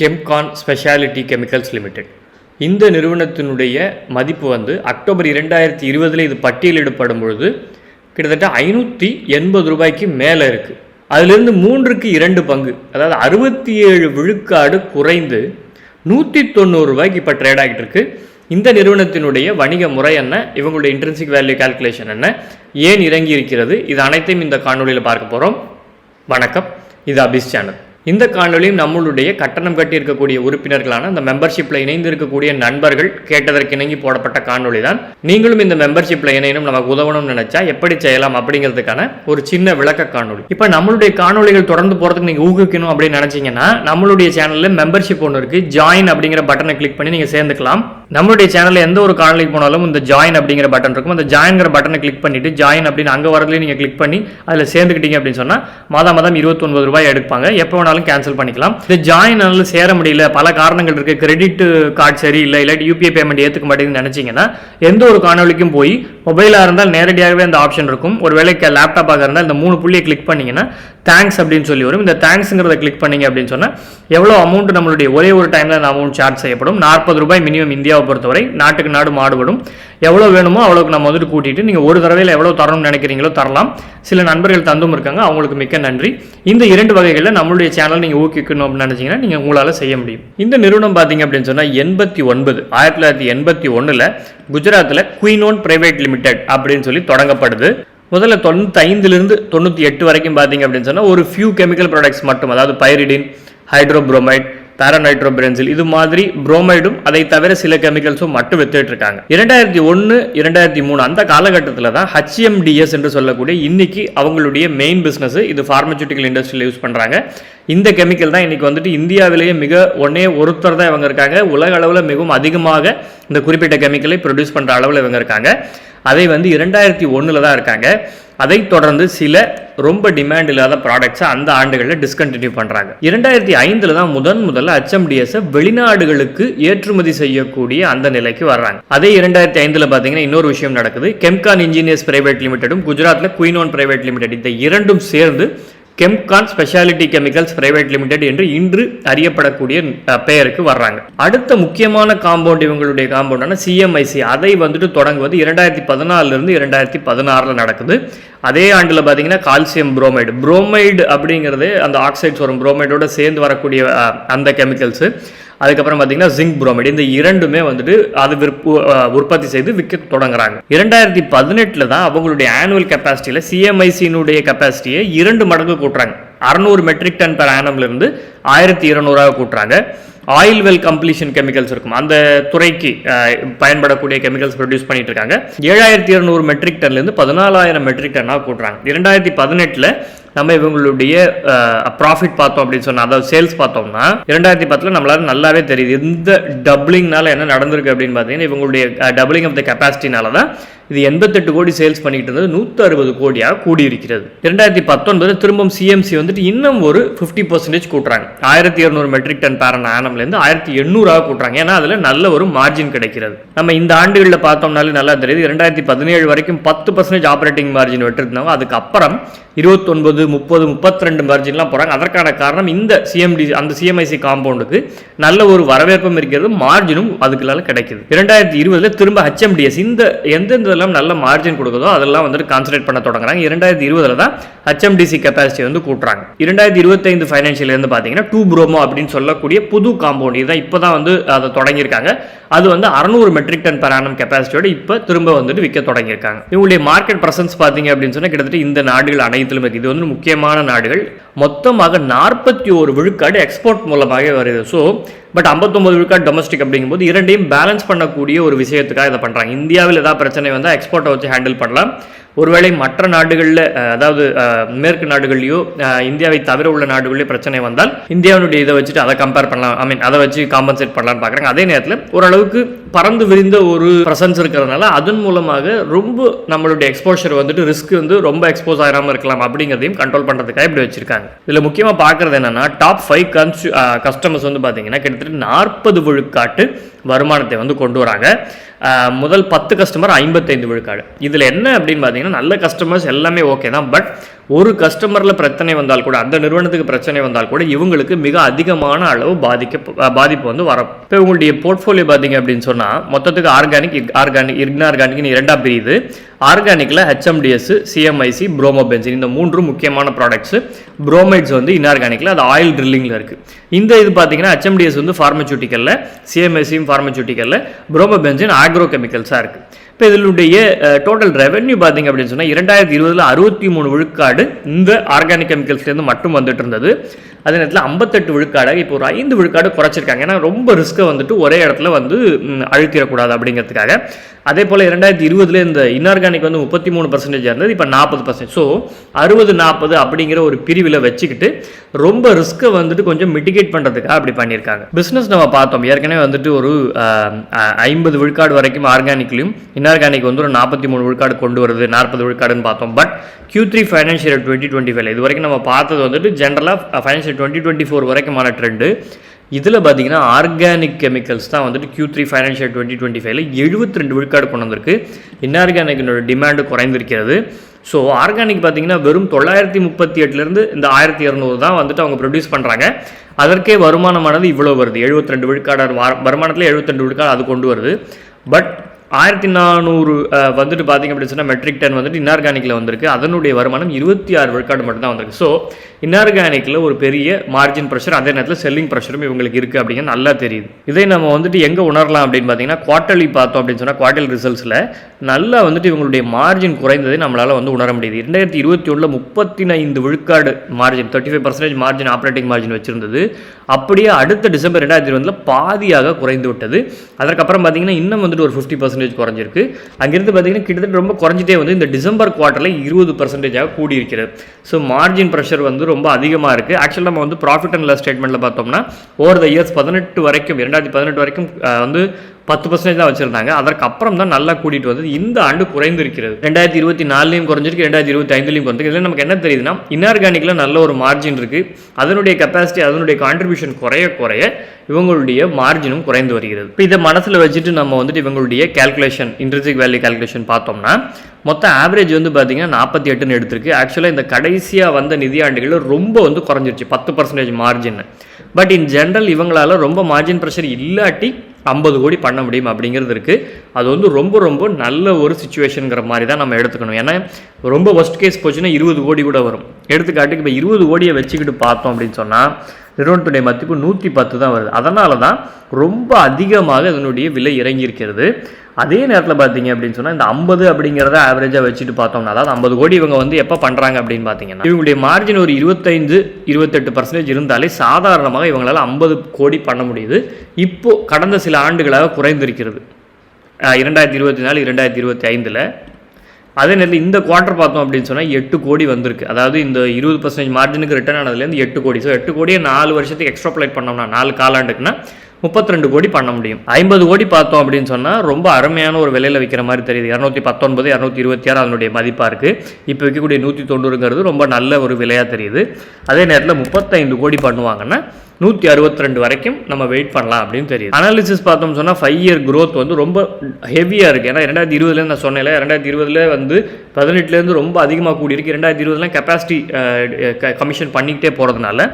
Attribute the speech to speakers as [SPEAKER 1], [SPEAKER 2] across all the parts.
[SPEAKER 1] Chemcon speciality chemicals limited இந்த நிறுவனத்தினுடைய மதிப்பு வந்து அக்டோபர் இரண்டாயிரத்தி இருபதில் இது பட்டியலிடப்படும் பொழுது கிட்டத்தட்ட ஐநூற்றி எண்பது ரூபாய்க்கு மேலே இருக்குது அதிலிருந்து மூன்றுக்கு இரண்டு பங்கு அதாவது அறுபத்தி ஏழு விழுக்காடு குறைந்து நூற்றி தொண்ணூறு ரூபாய்க்கு இப்போ ட்ரேட் ஆகிட்டு இருக்கு. இந்த நிறுவனத்தினுடைய வணிக முறை என்ன? இவங்களுடைய இன்ட்ரென்சிக் வேல்யூ கால்குலேஷன் என்ன? ஏன் இறங்கி இருக்கிறது இது அனைத்தையும் இந்த காணொலியில் பார்க்க போகிறோம் வணக்கம். இது அபிஸ் சேனல் இந்த காணொலியும் நம்மளுடைய கட்டணம் கட்டி இருக்கக்கூடிய உறுப்பினர்களான அந்த மெம்பர்ஷிப்பில் இணைந்து இருக்கக்கூடிய நண்பர்கள் கேட்டதற்கு இணங்கி போடப்பட்ட காணொளி தான் நீங்களும் இந்த மெம்பர்ஷிப்பில் இணையணும் நமக்கு உதவணும்னு நினைச்சா எப்படி செய்யலாம் அப்படிங்கிறதுக்கான ஒரு சின்ன விளக்க காணொளி. இப்போ நம்மளுடைய காணொளிகள் தொடர்ந்து போகிறதுக்கு நீங்கள் ஊக்குவிக்கணும் அப்படின்னு நினச்சிங்கன்னா நம்மளுடைய சேனலில் மெம்பர்ஷிப் ஒன்று இருக்குது ஜாயின் அப்படிங்கிற பட்டனை கிளிக் பண்ணி நீங்கள் சேர்ந்துக்கலாம். நம்மளுடைய சேனலில் எந்த ஒரு காணொலிக்கு போனாலும் இந்த ஜாயின் அப்படிங்கிற பட்டன் இருக்கும். அந்த ஜாயின்கிற பட்டனை கிளிக் பண்ணிட்டு ஜாயின் அப்படின்னு அங்கே வரதுலேயும் நீங்கள் கிளிக் பண்ணி அதில் சேர்ந்துக்கிட்டீங்க அப்படின்னு சொன்னால் மாதம் மாதம் இருபத்தொன்பது ரூபாய் எடுப்பாங்க. எப்போ வேணாலும் கேன்சல் பண்ணிக்கலாம். இந்த ஜாயின் அதனால சேர முடியல. பல காரணங்கள் இருக்கு. கிரெடிட் கார்டு சரியில்லை. இல்லாட்டி யூபிஐ பேமெண்ட் ஏற்றுக்க மாட்டேங்குதுன்னு நினச்சிங்கன்னா எந்த ஒரு காணொலிக்கும் போய் மொபைலாக இருந்தால் நேரடியாகவே அந்த ஆப்ஷன் இருக்கும். ஒரு வேலைக்கு லேப்டாப்பாக இருந்தால் இந்த மூணு புள்ளியை கிளிக் பண்ணீங்கன்னா தேங்க்ஸ் அப்படின்னு சொல்லி வரும். இந்த தேங்க்ஸுங்கிறத கிளிக் பண்ணிங்க அப்படின்னு சொன்னால் எவ்வளோ அமௌண்ட் நம்மளுடைய ஒரே ஒரு டைமில் அந்த அமௌண்ட் சார்ஜ் செய்யப்படும். நாற்பது ரூபாய் மினிமம் இந்தியாவை பொறுத்தவரை நாட்டுக்கு நாடு மாடுபடும். எவ்வளோ வேணுமோ அவ்வளோக்கு நம்ம வந்துட்டு கூட்டிட்டு நீங்கள் ஒரு தடவையில் எவ்வளோ தரணும்னு நினைக்கிறீங்களோ தரலாம். சில நண்பர்கள் தந்தும் இருக்காங்க அவங்களுக்கு மிக்க நன்றி. இந்த இரண்டு வகைகளில் நம்மளுடைய சேனல் நீங்கள் ஊக்கிக்கணும் அப்படின்னு நினச்சிங்கன்னா நீங்கள் உங்களால் செய்ய முடியும். இந்த நிறுவனம் பார்த்தீங்க அப்படின்னு சொன்னால் எண்பத்தி ஒன்பது ஆயிரத்தி தொள்ளாயிரத்தி எண்பத்தி ஒன்றில் குஜராத்தில் குயினோன் பிரைவேட் லிமிடெட் அப்படின்னு சொல்லி தொடங்கப்படுது. முதல்ல தொண்ணூற்றி ஐந்துலேருந்து தொண்ணூற்றி எட்டு வரைக்கும் பார்த்தீங்க அப்படின்னு சொன்னால் ஒரு ஃபியூ கெமிக்கல் ப்ராடக்ட்ஸ் மட்டும் அதாவது பைரிடின் ஹைட்ரோப்ரோமைட் பேரநைட்ரோபிரென்சில் இது மாதிரி புரோமைடும் அதை தவிர சில கெமிக்கல்ஸும் மட்டும் வித்துட்டு இருக்காங்க. இரண்டாயிரத்தி ஒன்று இரண்டாயிரத்தி மூணு அந்த காலகட்டத்தில் தான் ஹச்எம்டிஎஸ் என்று சொல்லக்கூடிய இன்னைக்கு அவங்களுடைய மெயின் பிஸ்னஸ் இது ஃபார்மசூட்டிக்கல் இண்டஸ்ட்ரியில் யூஸ் பண்ணுறாங்க இந்த கெமிக்கல் தான் இன்னைக்கு வந்துட்டு இந்தியாவிலேயே மிக ஒன்னே ஒருத்தர் தான் இவங்க இருக்காங்க. உலக அளவில் மிகவும் அதிகமாக இந்த குறிப்பிட்ட கெமிக்கலை ப்ரொடியூஸ் பண்ணுற அளவில் இவங்க இருக்காங்க. அதை வந்து இரண்டாயிரத்தி ஒன்றில் தான் இருக்காங்க. அதை தொடர்ந்து சில ரொம்ப டிமாண்ட் இல்லாத ப்ராடக்ட்ஸை அந்த ஆண்டுகளில் டிஸ்கண்டினியூ பண்ணுறாங்க இரண்டாயிரத்தி ஐந்தில் தான் முதன் முதல்ல ஹெச்எம்டிஎஸை வெளிநாடுகளுக்கு ஏற்றுமதி செய்யக்கூடிய அந்த நிலைக்கு வர்றாங்க. அதே இரண்டாயிரத்தி ஐந்தில் பார்த்தீங்கன்னா இன்னொரு விஷயம் நடக்குது. கெம்கான் இன்ஜினியர்ஸ் பிரைவேட் லிமிடெடும் குஜராத்தில் குயினோன் பிரைவேட் லிமிடெட் இந்த இரண்டும் சேர்ந்து Chemcon speciality chemicals private limited என்று இன்று அறியப்படக்கூடிய பெயருக்கு வர்றாங்க. அடுத்த முக்கியமான காம்பவுண்ட் இவங்களுடைய காம்பவுண்டான சிஎம்ஐசி அதை வந்துட்டு தொடங்குவது இரண்டாயிரத்தி பதினாலிருந்து இரண்டாயிரத்தி பதினாறில் நடக்குது. அதே ஆண்டில் பார்த்தீங்கன்னா கால்சியம் புரோமைடு புரோமைடு அப்படிங்கிறது அந்த ஆக்சைட்ஸ் வரும் புரோமைடோட சேர்ந்து வரக்கூடிய அந்த கெமிக்கல்ஸு அதுக்கப்புறம் பார்த்தீங்கன்னா ஜிங்க் புரோமைடு இந்த இரண்டுமே வந்துட்டு அது விற்பு உற்பத்தி செய்து விற்க தொடங்குறாங்க. இரண்டாயிரத்தி பதினெட்டில் தான் அவங்களுடைய ஆனுவல் கெப்பாசிட்டியில் சிஎம்ஐசியினுடைய கெப்பாசிட்டியை இரண்டு மடங்கு கூட்டுறாங்க. அறநூறு மெட்ரிக் டன் பெர் ஆனம்லேருந்து ஆயிரத்தி இருநூறாக கூட்டுறாங்க. ஆயில் வெல் கம்ப்ளீஷன் கெமிக்கல்ஸ் இருக்கும். அந்த துறைக்கு பயன்படக்கூடிய கெமிக்கல்ஸ் ப்ரொடியூஸ் பண்ணிட்டு இருக்காங்க. ஏழாயிரத்தி இருநூறு மெட்ரிக் டன்லேருந்து பதினாலாயிரம் மெட்ரிக் டன்னாக கூட்டுறாங்க. இரண்டாயிரத்தி பதினெட்டில் நம்ம இவங்களுடைய ப்ராஃபிட் பார்த்தோம் அப்படின்னு சொன்னா அதாவது சேல்ஸ் பார்த்தோம்னா இரண்டாயிரத்தி பத்தில் நம்மளால நல்லாவே தெரியுது. இந்த டபுளிங்னால என்ன நடந்திருக்கு அப்படின்னு பார்த்தீங்கன்னா இவங்களுடைய டபுளிங் ஆஃப் த கெப்பாசிட்டினால தான் இது எண்பத்தெட்டு கோடி சேல்ஸ் பண்ணிட்டு இருந்தது நூற்றி அறுபது கோடியாக கூடி இருக்கிறது இரண்டாயிரத்தி பத்தொன்பது திரும்பவும் சிஎம்சி வந்துட்டு இன்னும் ஒரு ஃபிஃப்டி பர்சன்டேஜ் கூட்டுறாங்க. ஆயிரத்தி இரநூறு மெட்ரிக் டன் பேரன் ஆனம்லேருந்து ஆயிரத்தி எண்ணூறாக கூட்டுறாங்க. ஏன்னா அதில் நல்ல ஒரு மார்ஜின் கிடைக்கிறது. நம்ம இந்த ஆண்டுகளில் பார்த்தோம்னாலே நல்லா தெரியுது. இரண்டாயிரத்தி பதினேழு வரைக்கும் பத்து பர்சன்டேஜ் ஆப்ரேட்டிங் மார்ஜின் விட்டுருந்தாங்க அதுக்கப்புறம் இருபத்தொன்பது முப்பது முப்பத்தி ரெண்டு மார்ஜின்லாம் போகிறாங்க அதற்கான காரணம் இந்த சிஎம்டி அந்த சிஎம்ஐசி காம்பவுண்டுக்கு நல்ல ஒரு வரவேற்பும் இருக்கிறது மார்ஜினும் அதுக்குள்ளால கிடைக்குது. இரண்டாயிரத்தி இருபதுல திரும்ப ஹெச்எம்டிஎஸ் இந்த எந்தெந்த இதெல்லாம் நல்ல மார்ஜின் கொடுக்குதோ அதெல்லாம் வந்துட்டு கான்சன்ட்ரேட் பண்ண தொடங்குறாங்க. இரண்டாயிரத்தி இருபதுல தான் ஹெச்எம்டிசி கெப்பாசிட்டி வந்து கூட்டுறாங்க. இரண்டாயிரத்தி இருபத்தைந்து ஃபைனான்ஷியல் இருந்து பார்த்தீங்கன்னா டூ ப்ரோமோ அப்படின்னு சொல்லக்கூடிய புது காம்பவுண்ட் இதான் இப்போ தான் வந்து அதை தொடங்கியிருக்காங்க. அது வந்து அறநூறு metric tonne per annum annum கெப்பாசிட்டியோட இப்போ திரும்ப வந்துட்டு விற்க தொடங்கியிருக்காங்க. இவங்களுடைய மார்க்கெட் பிரசன்ஸ் பார்த்தீங்க அப்படின்னு சொன்னால் கிட்டத்தட்ட இந்த நாடுகள் அனைத்திலும் இருக்குது இது வந்து முக்கியமான நாடுகள். மொத்தமாக நாற்பத்தி ஒரு விழுக்காடு எக்ஸ்போர்ட் மூலமாக வருது. ஸோ பட் ஐம்பத்தொம்பது விழுக்காட் டொமஸ்டிக் அப்படிங்கும்போது இரண்டையும் பேலன்ஸ் பண்ணக்கூடிய ஒரு விஷயத்துக்காக இதை பண்ணுறாங்க இந்தியாவில் ஏதாவது பிரச்சனை வந்தால் எக்ஸ்போர்ட்டை வச்சு ஹேண்டில் பண்ணலாம். ஒருவேளை மற்ற நாடுகளில் அதாவது மேற்கு நாடுகள்லையோ இந்தியாவை தவிர உள்ள நாடுகளிலேயே பிரச்சனை வந்தால் இந்தியாவுடைய இதை வச்சுட்டு அதை கம்பேர் பண்ணலாம். ஐ மீன் அதை வச்சு காம்பன்சேட் பண்ணலாம்னு பார்க்குறாங்க. அதே நேரத்தில் ஓரளவுக்கு பறந்து விரிந்த ஒரு ப்ரெசன்ஸ் இருக்கிறதுனால அதன் மூலமாக ரொம்ப நம்மளுடைய எக்ஸ்போஷர் வந்துட்டு ரிஸ்க் வந்து ரொம்ப எக்ஸ்போஸ் ஆகாமல் இருக்கலாம் அப்படிங்கிறதையும் கண்ட்ரோல் பண்ணுறதுக்காக இப்படி வச்சிருக்காங்க. இதில் முக்கியமாக பார்க்குறது என்னன்னா டாப் ஃபைவ் கன்சு கஸ்டமர்ஸ் வந்து பார்த்தீங்கன்னா கிட்டத்தட்ட நாற்பது விழுக்காட்டு வருமானத்தை வந்து கொண்டு வராங்க. முதல் பத்து கஸ்டமர் ஐம்பத்தைந்து விழுக்காடு. இதில் என்ன அப்படின்னு பார்த்தீங்கன்னா நல்ல கஸ்டமர்ஸ் எல்லாமே ஓகே தான். பட் ஒரு கஸ்டமரில் பிரச்சனை வந்தால் கூட அந்த நிறுவனத்துக்கு பிரச்சனை வந்தால் கூட இவங்களுக்கு மிக அதிகமான அளவு பாதிக்க பாதிப்பு வந்து வரும். இப்போ உங்களுடைய போர்ட்ஃபோலியோ பார்த்தீங்க அப்படின்னு சொன்னால் மொத்தத்துக்கு ஆர்கானிக் ஆர்கானிக் இன்ஆர்கானிக்னு இரண்டாக பிரியுது. ஆர்கானிக்கில் ஹெச்எம்டிஎஸ் சிஎம்ஐசி ப்ரோமோபென்சின் இந்த மூன்று முக்கியமான ப்ராடக்ட்ஸ் ப்ரோமைட்ஸ் வந்து இன்ஆர்கானிக்கில் அது ஆயில் ட்ரில்லிங்கில் இருக்குது இந்த இது பார்த்தீங்கன்னா ஹெச்எம்டிஎஸ் வந்து ஃபார்மசூட்டிக்கலில் சிஎம்ஐசியும் ஃபார்மசூட்டிக்கலில் ப்ரோமோபென்சின் ஆக்ரோ கெமிக்கல்ஸாக இருக்குது இப்போ இதனுடைய டோட்டல் ரெவென்யூ பார்த்திங்க அப்படின்னு சொன்னால் இரண்டாயிரத்தி இருபதில் அறுபத்தி மூணு விழுக்காடு இந்த ஆர்கானிக் கெமிக்கல்ஸ்லேருந்து மட்டும் வந்துட்டு இருந்தது. அதே நேரத்தில் ஐம்பத்தெட்டு விழுக்காடாக இப்போ ஒரு ஐந்து விழுக்காடு குறைச்சிருக்காங்க. ஏன்னா ரொம்ப ரிஸ்க்கை வந்துட்டு ஒரே இடத்துல வந்து அழுத்திடக்கூடாது அப்படிங்கிறதுக்காக. அதே போல் இரண்டாயிரத்தி இருபதுல இந்த இன்ஆர்கானிக் வந்து முப்பத்தி மூணு பர்சன்டேஜ் இருந்தது இப்போ நாற்பது பர்சன்ட் ஸோ அறுபது நாற்பது அப்படிங்கிற ஒரு பிரிவில் வச்சுக்கிட்டு ரொம்ப ரிஸ்க்கை வந்துட்டு கொஞ்சம் மிட்டிகேட் பண்ணுறதுக்காக அப்படி பண்ணியிருக்காங்க. பிஸ்னஸ் நம்ம பார்த்தோம். ஏற்கனவே வந்துட்டு ஒரு ஐம்பது விழுக்காடு வரைக்கும் ஆர்கானிக்லையும் இன்ஆர்கானிக் வந்து ஒரு நாற்பத்தி மூணு விழுக்காடு கொண்டு வருது நாற்பது விழுக்காடுன்னு பார்த்தோம். But Q three financial twenty twenty five இது வரைக்கும் நம்ம பார்த்தது வந்துட்டு ஜென்ரலாக ஃபைனான்ஷியல் டுவெண்ட்டி டுவெண்ட்டி ஃபோர் வரைக்குமான ட்ரெண்டு இதில் பார்த்தீங்கன்னா ஆர்கானிக் கெமிக்கல்ஸ் தான் வந்துட்டு Q three financial twenty twenty ஃபைவ்ல எழுபத்தி ரெண்டு விழுக்காடு கொண்டு வந்திருக்கு. இன்ஆர்கானிக்கினோட டிமாண்டு குறைந்திருக்கிறது. ஸோ ஆர்கானிக் பார்த்தீங்கன்னா வெறும் தொள்ளாயிரத்தி முப்பத்தி எட்டுலேருந்து இந்த ஆயிரத்தி இரநூறு தான் வந்துட்டு அவங்க ப்ரொடியூஸ் பண்ணுறாங்க அதற்கே வருமானமானது இவ்வளோ வருது. 72 ரெண்டு விழுக்காடு வருமானத்தில் 72 ரெண்டு விழுக்காடு அது கொண்டு வருது. பட் ஆயிரத்தி நானூறு வந்துட்டு பார்த்தீங்க அப்படின்னு சொன்னால் மெட்ரிக் டன் வந்துட்டு இன்ஆர்கானிக்கில் வந்திருக்கு. அதனுடைய வருமானம் இருபத்தி ஆறு விழுக்காடு மட்டும்தான் வந்திருக்கு. ஸோ இன்ஆர்கானிக்கில் ஒரு பெரிய மார்ஜின் ப்ரெஷர் அதே நேரத்தில் செல்லிங் ப்ரெஷரும் இவங்களுக்கு இருக்குது அப்படிங்கிறது நல்லா தெரியுது. இதை நம்ம வந்துட்டு எங்கே உணரலாம் அப்படின்னு பார்த்தீங்கன்னா குவார்ட்டர்லி பார்த்தோம் அப்படின்னு சொன்னால் குவார்ட்டர்லி ரிசல்ட்ஸில் நல்லா வந்துட்டு இவங்களுடைய மார்ஜின் குறைந்ததை நம்மளால் வந்து உணர முடியுது. ரெண்டாயிரத்தி இருபத்தி ஒன்றில் முப்பத்தி ஐந்து விழுக்காடு margin thirty five percentage margin operating margin வச்சிருந்தது. அப்படியே அடுத்த டிசம்பர் ரெண்டாயிரத்தி இருபதில் பாதியாக குறைந்து விட்டது. அதற்கப்புறம் பார்த்தீங்கன்னா இன்னும் வந்துட்டு ஒரு ஃபிஃப்டி பர்சன்டேஜ் குறைஞ்சிருக்கு. அங்கிருந்து பார்த்தீங்கன்னா கிட்டத்தட்ட ரொம்ப குறைஞ்சிட்டே வந்து இந்த டிசம்பர் குவார்ட்டரில் இருபது பர்சன்டேஜாக கூடி இருக்கிறது ஸோ மார்ஜின் ப்ரெஷர் வந்து ரொம்ப அதிகமாக இருக்குது ஆக்சுவலாக நம்ம வந்து ப்ராஃபிட் அண்ட் லாஸ் ஸ்டேட்மெண்ட்டில் பார்த்தோம்னா ஓவர் த இயர்ஸ் பதினெட்டு வரைக்கும் இரண்டாயிரத்தி பதினெட்டு வரைக்கும் வந்து பத்து பர்சன்டேஜ் தான் வச்சிருந்தாங்க. அதற்கு அப்புறம் தான் நல்லா கூட்டிட்டு வந்தது. இந்த ஆண்டு குறைந்திருக்கிறது. ரெண்டாயிரத்தி இருபத்தி நாலுலையும் குறைஞ்சிருக்கு ரெண்டாயிரத்தி இருபத்தி ஐந்துலையும் குறைஞ்சிருக்கு. இதில் நமக்கு என்ன தெரியுதுன்னா இன்ஆர்கானிக்கில் நல்ல ஒரு மார்ஜின் இருக்குது அதனுடைய கெப்பாசிட்டி அதனுடைய கான்ட்ரிபியூஷன் குறைய குறைய இவங்களுடைய மார்ஜினும் குறைந்து வருகிறது. இப்போ இதை மனசில் வச்சுட்டு நம்ம வந்துட்டு இவங்களுடைய கேல்குலேஷன் இன்ட்ரெஸ்டிக் வேல்யூ கேல்குலேஷன் பார்த்தோம்னா மொத்த ஆவரேஜ் வந்து பார்த்தீங்கன்னா நாற்பத்தி எட்டுன்னு எடுத்திருக்கு. ஆக்சுவலாக இந்த கடைசியாக வந்த நிதியாண்டுகளில் ரொம்ப வந்து குறைஞ்சிருச்சு. பத்து percentage margin but in general இவங்களால ரொம்ப மார்ஜின் ப்ரெஷர் இல்லாட்டி ஐம்பது கோடி பண்ண முடியும் அப்படிங்கிறது இருக்குது அது வந்து ரொம்ப ரொம்ப நல்ல ஒரு சுச்சுவேஷனுங்கிற மாதிரி தான் நம்ம எடுத்துக்கணும். ஏன்னா ரொம்ப ஒஸ்ட் கேஸ் போச்சுன்னா இருபது கோடி கூட வரும். எடுத்துக்காட்டுக்கு இப்போ இருபது கோடியை வச்சுக்கிட்டு பார்த்தோம் அப்படின்னு சொன்னால் நிறுவனத்துடைய மதிப்பு நூற்றி பத்து தான் வருது. அதனால தான் ரொம்ப அதிகமாக இதனுடைய விலை இறங்கியிருக்கிறது. அதே நேரத்தில் பார்த்தீங்க அப்படின்னு சொன்னால் இந்த ஐம்பது அப்படிங்கிறத ஆவரேஜாக வச்சுட்டு பார்த்தோம்னா அதாவது ஐம்பது கோடி இவங்க வந்து எப்போ பண்ணுறாங்க அப்படின்னு பார்த்தீங்கன்னா இவங்களுடைய மார்ஜின் ஒரு இருபத்தைந்து இருபத்தெட்டு பர்சன்டேஜ் இருந்தாலே சாதாரணமாக இவங்களால் ஐம்பது கோடி பண்ண முடியுது. இப்போது கடந்த சில ஆண்டுகளாக குறைந்திருக்கிறது. இரண்டாயிரத்தி இருபத்தி நாலு இரண்டாயிரத்தி இருபத்தி ஐந்தில் அதே நேரத்தில் இந்த குவார்ட்டர் பார்த்தோம் அப்படின்னு சொன்னால் எட்டு கோடி வந்திருக்கு. அதாவது இந்த இருபது பர்சன்டேஜ் மார்ஜினுக்கு ரிட்டர்ன் ஆனதுலேருந்து எட்டு கோடி. ஸோ எட்டு கோடியை நாலு வருஷத்துக்கு எக்ஸ்ட்ராப்ளேட் பண்ணோம்னா நாலு காலாண்டுக்குன்னா முப்பத்தி ரெண்டு கோடி பண்ண முடியும். ஐம்பது கோடி பார்த்தோம் அப்படின்னு சொன்னால் ரொம்ப அருமையான ஒரு விலையில் விற்கிற மாதிரி தெரியுது. இரநூத்தி பத்தொன்பது இரநூத்தி இருபத்தி ஆறு அதனுடைய மதிப்பாக இருக்குது இப்போ விற்கக்கூடிய நூற்றி தொண்ணூறுங்கிறது ரொம்ப நல்ல ஒரு விலையாக தெரியுது. அதே நேரத்தில் முப்பத்தைந்து கோடி பண்ணுவாங்கன்னா நூற்றி அறுபத்தி ரெண்டு வரைக்கும் நம்ம வெயிட் பண்ணலாம் அப்படின்னு தெரியுது. அனாலிசிஸ் பார்த்தோம் சொன்னால் ஃபைவ் இயர் க்ரோத் வந்து ரொம்ப ஹெவியாக இருக்குது ஏன்னா ரெண்டாயிரத்தி இருபதுலேருந்து நான் சொன்னேன் ரெண்டாயிரத்தி இருபதுல வந்து பதினெட்டுலேருந்து ரொம்ப அதிகமாக கூடியிருக்கு. ரெண்டாயிரத்தி இருபதுலாம் கெப்பாசிட்டி கமிஷன் பண்ணிக்கிட்டே போகிறதுனால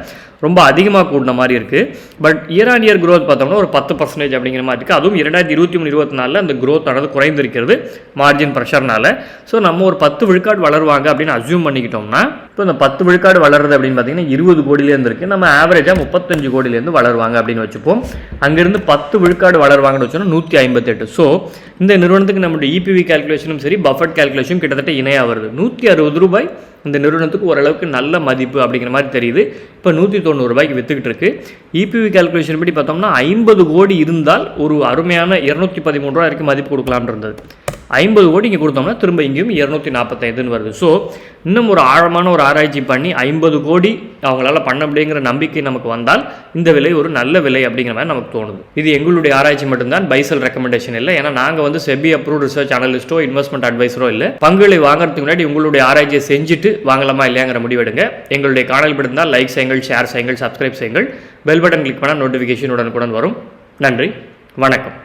[SPEAKER 1] ரொம்ப அதிகமாக கூடின மாதிரி இருக்குது but year on year growth பார்த்தோம்னா ஒரு பத்து பர்சன்டேஜ் அப்படிங்கிற மாதிரி இருக்குது அதுவும் இரண்டாயிரத்தி இருபத்தி மூணு இருபத்தி நாலில் அந்த க்ரோத் ஆனது குறைந்திருக்கிறது மார்ஜின் ப்ரெஷர்னால ஸோ நம்ம ஒரு பத்து விழுக்காடு வளருவாங்க அப்படின்னு அசியூம் பண்ணிக்கிட்டோம்னா இப்போ இந்த பத்து விழுக்காடு வளருது அப்படின்னு பார்த்தீங்கன்னா இருபது கோடியிலேருந்து இருக்குது நம்ம ஆவரேஜாக முப்பத்தஞ்சு கோடியிலேருந்து வளருவாங்க அப்படின்னு வச்சுப்போம். அங்கேருந்து பத்து விழுக்காடு வளருவாங்கன்னு வச்சோன்னா நூற்றி ஐம்பத்தெட்டு ஸோ இந்த நிறுவனத்துக்கு நம்மளுடைய இபிவி கால்குலேஷனும் சரி பஃபட் கால்குலேஷனும் கிட்டத்தட்ட இணையாக வருது. நூற்றி அறுபது ரூபாய் இந்த நிறுவனத்துக்கு ஓரளவுக்கு நல்ல மதிப்பு அப்படிங்கிற மாதிரி தெரியுது. இப்போ நூற்றி தொண்ணூறு ரூபாய்க்கு வித்துக்கிட்டு இருக்கு. இபிவி கால்குலேஷன் படி பார்த்தோம்னா ஐம்பது கோடி இருந்தால் ஒரு அருமையான இரநூத்தி பதிமூணு ரூபா வரைக்கும் மதிப்பு கொடுக்கலாம்னு இருந்தது. ஐம்பது கோடி இங்கே கொடுத்தோம்னா திரும்ப இங்கேயும் இரநூத்தி நாற்பத்தைந்துன்னு வருது. ஸோ இன்னும் ஒரு ஆழமான ஒரு ஆராய்ச்சி பண்ணி ஐம்பது கோடி அவங்களால பண்ண முடியுங்கிற நம்பிக்கை நமக்கு வந்தால் இந்த விலை ஒரு நல்ல விலை அப்படிங்கிற மாதிரி நமக்கு தோணுது. இது எங்களுடைய ஆராய்ச்சி மட்டும்தான் பைசல் ரெக்கமெண்டேஷன் இல்லை. ஏன்னா நாங்கள் வந்து செபி அப்ரூவ் ரிசர்ச் அனலிஸ்டோ இன்வெஸ்ட்மெண்ட் அட்வைஸரோ இல்லை. பங்குகளை வாங்குறதுக்கு முன்னாடி உங்களுடைய ஆராய்ச்சியை செஞ்சுட்டு வாங்கலாமா இல்லையாங்கிற முடிவெடுங்க எங்களுடைய காணல் பிடிந்தால் லைக் செய்யுங்கள் ஷேர் செய்யுங்கள் சப்ஸ்கிரைப் செய்யுங்கள். பெல் பட்டன் கிளிக் பண்ணால் நோட்டிஃபிகேஷன் உடனுக்குடன் வரும். நன்றி வணக்கம்.